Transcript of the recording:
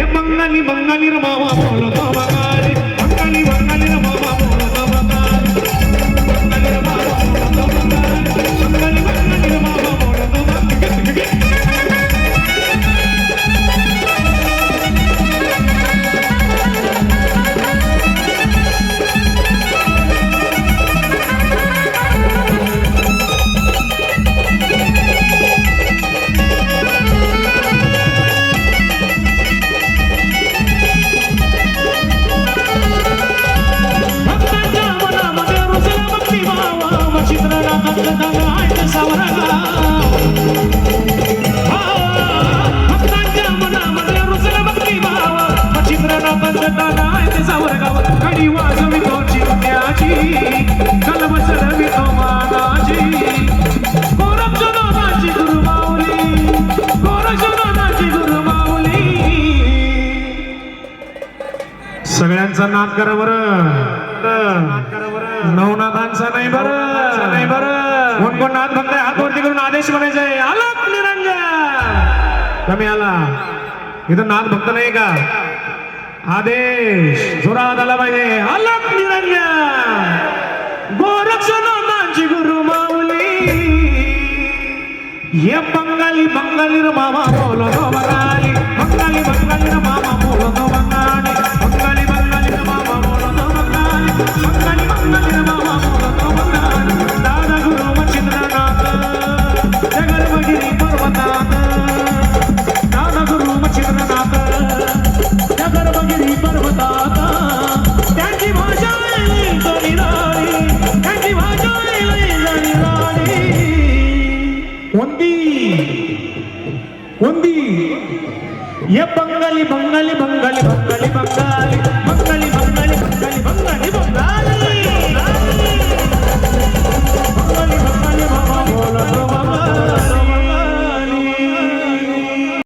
हे बंगाली बंगाली रे मामा चिमण्याची कलम गुरुमाऊली गुरुमाऊली. सगळ्यांचा नाद करा बरं. नवनाथांचा नाही बरं. नाही बरं. कोण कोण नाद फक्त हात वरती करून आदेश म्हणायचा. आहे आलोक निरंजन. कमी आला. इथं नाद भक्त नाही का? आदेश जोरात आला पाहिजे आलोक निरंजन गोरक्षनाथांची गुरु माऊली ये बंगाली बंगाली रे मामा बोलो तो बंगाली बंगाली बंगाली रे मामा बोलो तो बंगाली बंगाली कोणती कोणती ये बंगाली बंगाली बंगाली बंगाली बंगाली बंगाली